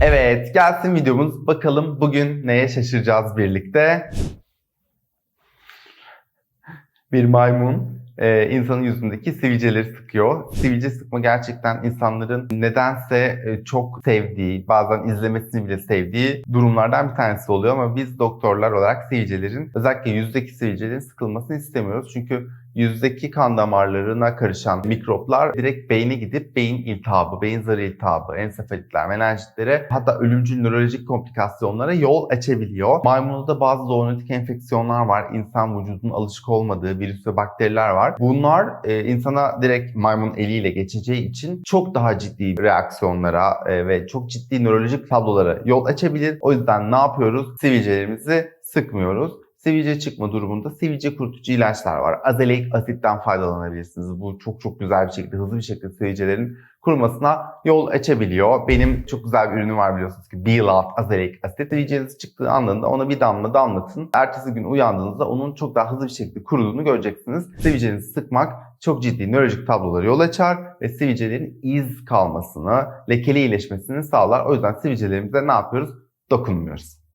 Evet, gelsin videomuz. Bakalım bugün neye şaşıracağız birlikte. Bir maymun e, insanın yüzündeki sivilceleri sıkıyor. Sivilce sıkma gerçekten insanların nedense e, çok sevdiği, bazen izlemesini bile sevdiği durumlardan bir tanesi oluyor. Ama biz doktorlar olarak sivilcelerin, özellikle yüzdeki sivilcelerin sıkılmasını istemiyoruz. Çünkü yüzdeki kan damarlarına karışan mikroplar direkt beyne gidip beyin iltihabı, beyin zarı iltihabı, ensefalitler, menenjitlere hatta ölümcül nörolojik komplikasyonlara yol açabiliyor. Maymunda bazı zoonotik enfeksiyonlar var. İnsan vücudunun alışık olmadığı virüs ve bakteriler var. Bunlar e, insana direkt maymun eliyle geçeceği için çok daha ciddi reaksiyonlara e, ve çok ciddi nörolojik tablolara yol açabilir. O yüzden ne yapıyoruz? Sivilcelerimizi sıkmıyoruz. Sivilce çıkma durumunda sivilce kurutucu ilaçlar var. Azelaic asitten faydalanabilirsiniz. Bu çok çok güzel bir şekilde, hızlı bir şekilde sivilcelerin kurumasına yol açabiliyor. Benim çok güzel bir ürünüm var biliyorsunuz ki Be Love Azelaic asit. Sivilceniz çıktığı anında ona bir damla damlatın. Ertesi gün uyandığınızda onun çok daha hızlı bir şekilde kuruduğunu göreceksiniz. Sivilcenizi sıkmak çok ciddi nörolojik tablolara yol açar ve sivilcelerin iz kalmasını, lekeli iyileşmesini sağlar. O yüzden sivilcelerimize ne yapıyoruz? Dokunmuyoruz.